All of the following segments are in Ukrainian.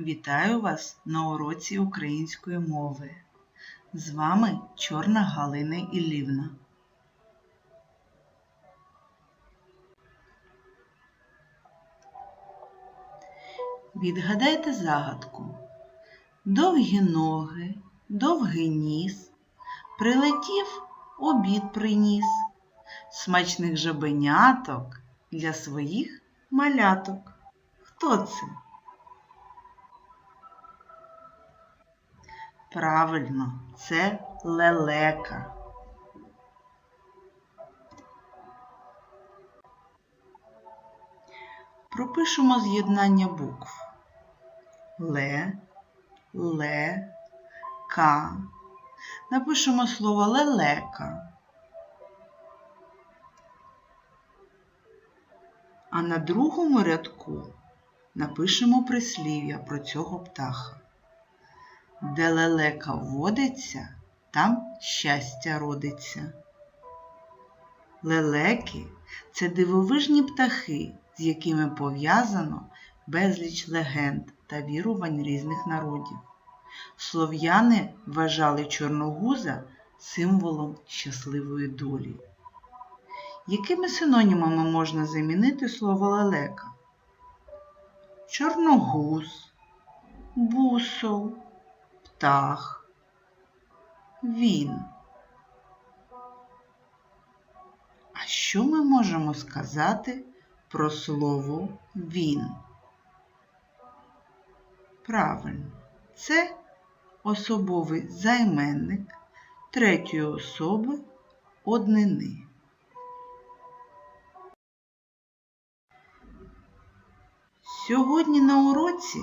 Вітаю вас на уроці української мови. З вами Чорна Галина Іллівна. Відгадайте загадку. Довгі ноги, довгий ніс, прилетів, обід приніс, смачних жабеняток для своїх маляток. Хто це? Правильно, це лелека. Пропишемо з'єднання букв Ле, Ле, Ка. Напишемо слово лелека. А на другому рядку напишемо прислів'я про цього птаха. Де лелека водиться, там щастя родиться. Лелеки це дивовижні птахи, з якими пов'язано безліч легенд та вірувань різних народів. Слов'яни вважали чорногуза символом щасливої долі. Якими синонімами можна замінити слово лелека? Чорногуз, бусол, птах, він. А що ми можемо сказати про слово він? Правильно, це особовий займенник третьої особи однини. Сьогодні на уроці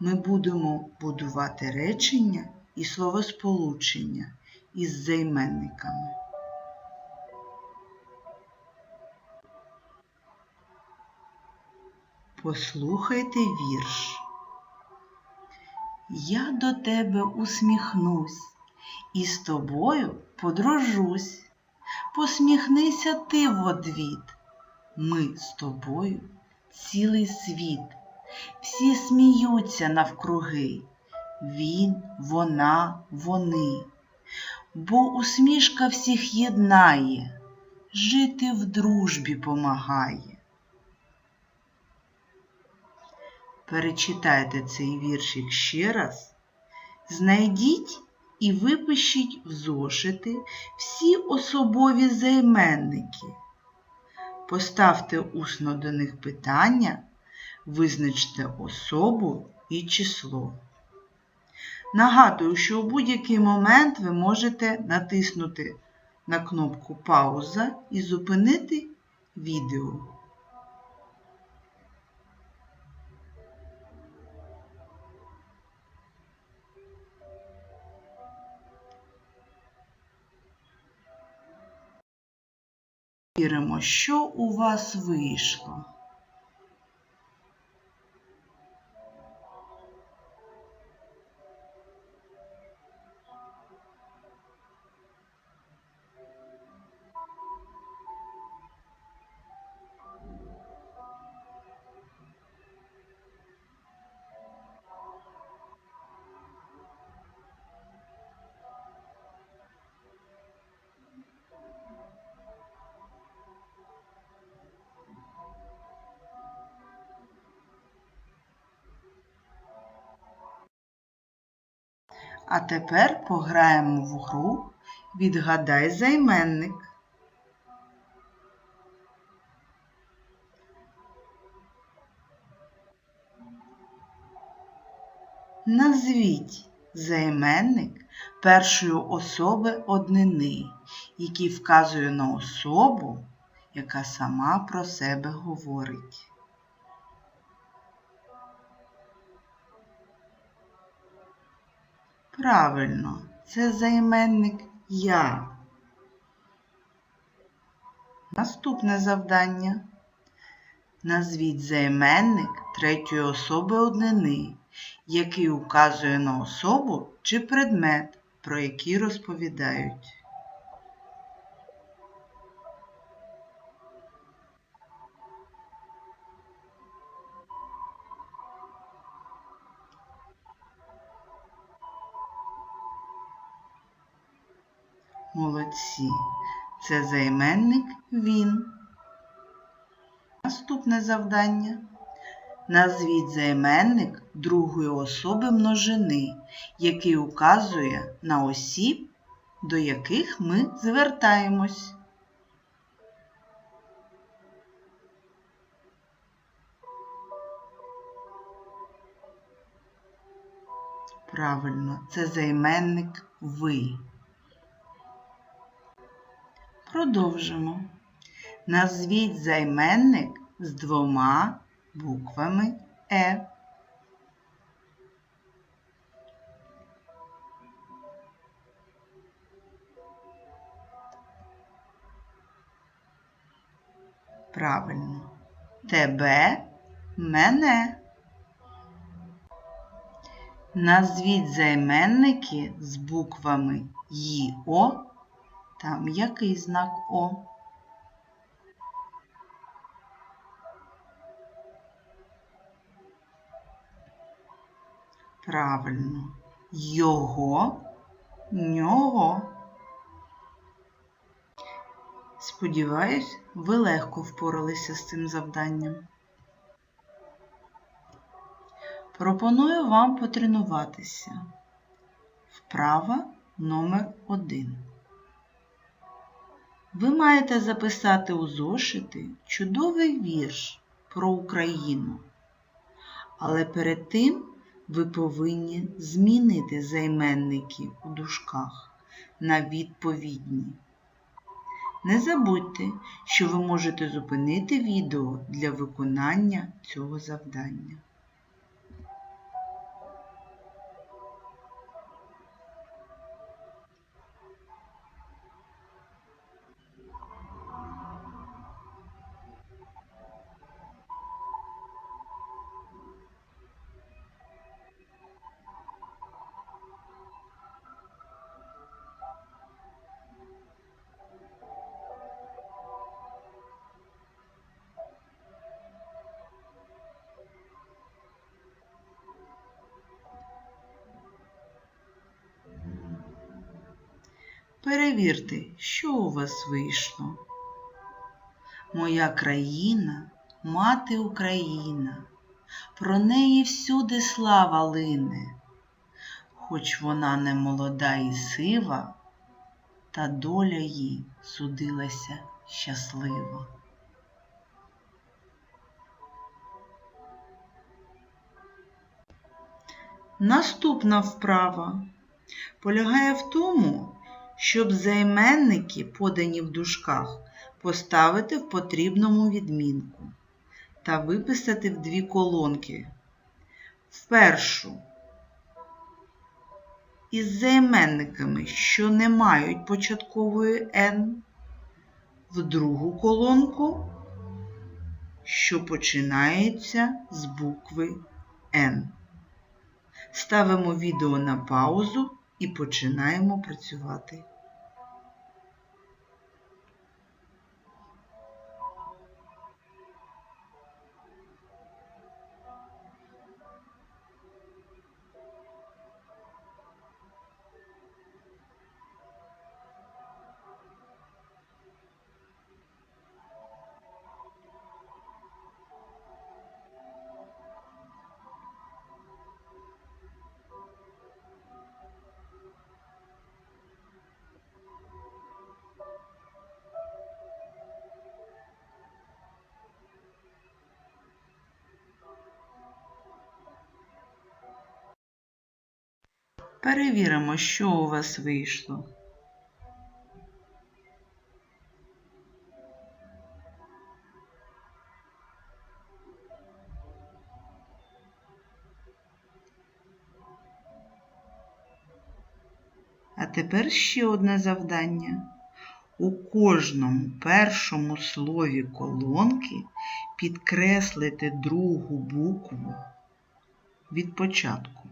ми будемо будувати речення і словосполучення із займенниками. Послухайте вірш. Я до тебе усміхнусь і з тобою подружусь. Посміхнися ти в одвіт. Ми з тобою цілий світ. Всі сміються навкруги. Він, вона, вони. Бо усмішка всіх єднає, жити в дружбі помагає. Перечитайте цей віршик ще раз. Знайдіть і випишіть в зошити всі особові займенники. Поставте усно до них питання, визначте особу і число. Нагадую, що у будь-який момент ви можете натиснути на кнопку Пауза і зупинити відео. Віримо, що у вас вийшло. А тепер пограємо в гру Відгадай займенник. Назвіть займенник першої особи однини, який вказує на особу, яка сама про себе говорить. Правильно, це займенник я. Наступне завдання. Назвіть займенник третьої особи однини, який указує на особу чи предмет, про який розповідають. Молодці. Це займенник він. Наступне завдання. Назвіть займенник другої особи множини, який указує на осіб, до яких ми звертаємось. Правильно, це займенник ви. Продовжимо. Назвіть займенник з двома буквами Е. Правильно. Тебе, мене. Назвіть займенники з буквами Й, О та м'який знак О. Правильно. Його, нього. Сподіваюсь, ви легко впоралися з цим завданням. Пропоную вам потренуватися. Вправа номер 1 Ви маєте записати у зошити чудовий вірш про Україну. Але перед тим ви повинні змінити займенники у дужках на відповідні. Не забудьте, що ви можете зупинити відео для виконання цього завдання. Перевірте, що у вас вийшло. Моя країна, мати Україна, про неї всюди слава лине, хоч вона не молода і сива, та доля їй судилася щаслива. Наступна вправа полягає в тому, щоб займенники, подані в дужках, поставити в потрібному відмінку та виписати в дві колонки. В першу із займенниками, що не мають початкової N, в другу колонку, що починається з букви N. Ставимо відео на паузу і починаємо працювати. Перевіримо, що у вас вийшло. А тепер ще одне завдання. У кожному першому слові колонки підкреслити другу букву від початку.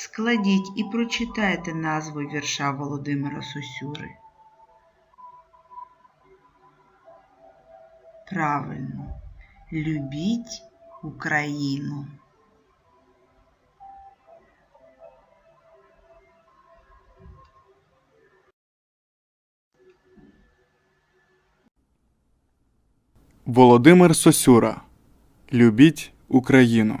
Складіть і прочитайте назву вірша Володимира Сосюри. Правильно. Любіть Україну. Володимир Сосюра. Любіть Україну.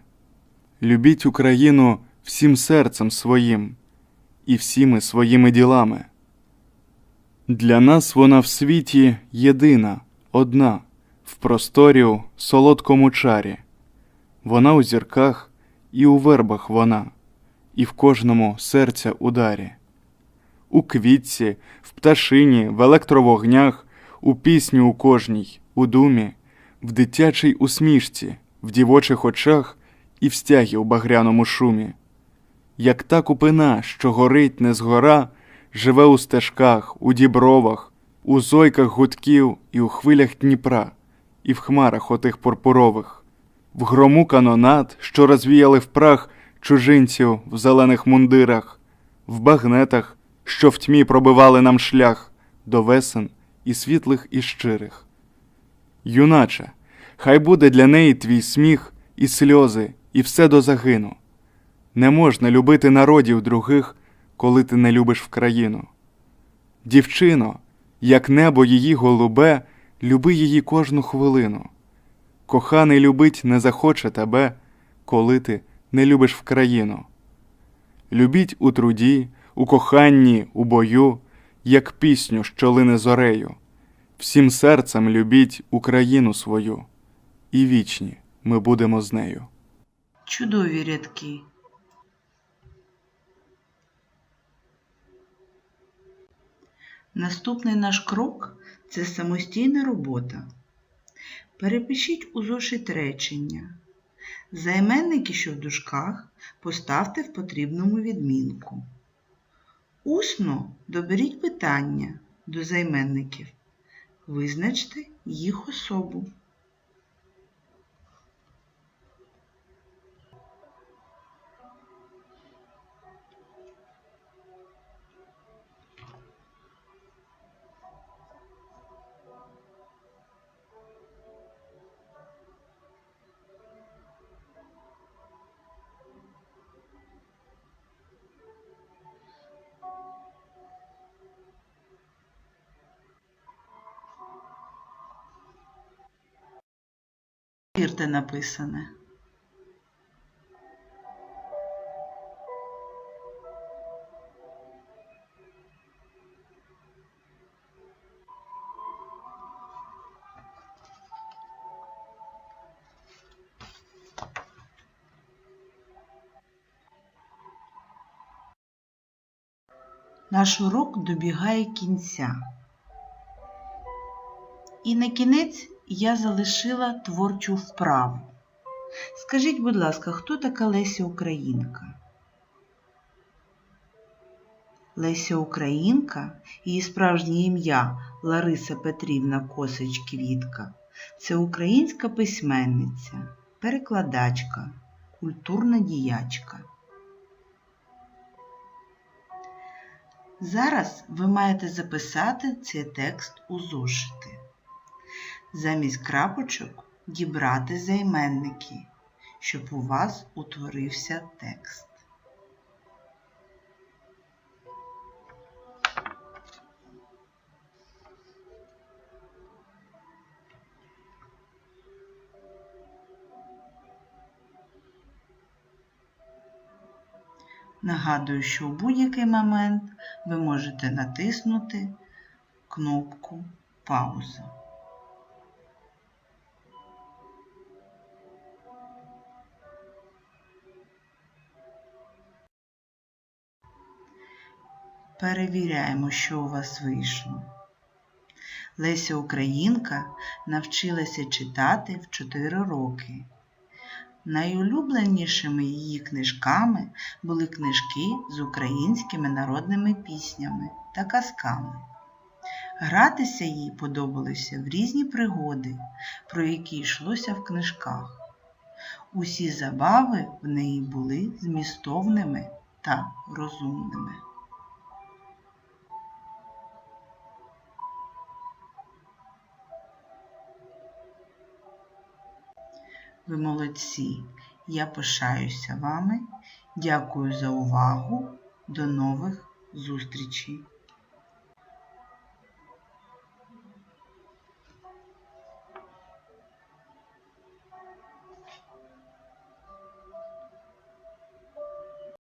Любіть Україну всім серцем своїм і всіми своїми ділами. Для нас вона в світі єдина, одна, в просторі солодкому чарі. Вона у зірках і у вербах вона, і в кожному серця ударі. У квітці, в пташині, в електровогнях, у пісню у кожній, у думі, в дитячій усмішці, в дівочих очах і в стягі у багряному шумі. Як та купина, що горить не згора, живе у стежках, у дібровах, у зойках гудків і у хвилях Дніпра, і в хмарах отих пурпурових, в грому канонат, що розвіяли в прах чужинців в зелених мундирах, в багнетах, що в тьмі пробивали нам шлях до весен і світлих, і щирих. Юначе, хай буде для неї твій сміх і сльози, і все до загину. Не можна любити народів других, коли ти не любиш в країну. Дівчино, як небо її голубе, люби її кожну хвилину. Коханий любить не захоче тебе, коли ти не любиш в країну. Любіть у труді, у коханні, у бою, як пісню, що лине зорею. Всім серцем любіть Україну свою, і вічні ми будемо з нею. Чудові рядки. Наступний наш крок це самостійна робота. Перепишіть у зошит речення. Займенники, що в дужках, поставте в потрібному відмінку. Усно доберіть питання до займенників. Визначте їх особу. Вірте написане. Наш урок добігає кінця. І на кінець я залишила творчу вправу. Скажіть, будь ласка, хто така Леся Українка? Леся Українка, її справжнє ім'я Лариса Петрівна Косич Квітка. Це українська письменниця, перекладачка, культурна діячка. Зараз ви маєте записати цей текст у зошити. Замість крапочок дібрати займенники, щоб у вас утворився текст. Нагадую, що у будь-який момент ви можете натиснути кнопку пауза. Перевіряємо, що у вас вийшло. Леся Українка навчилася читати в 4 роки. Найулюбленішими її книжками були книжки з українськими народними піснями та казками. Гратися їй подобалося в різні пригоди, про які йшлося в книжках. Усі забави в неї були змістовними та розумними. Ви молодці. Я пишаюся вами. Дякую за увагу. До нових зустрічей!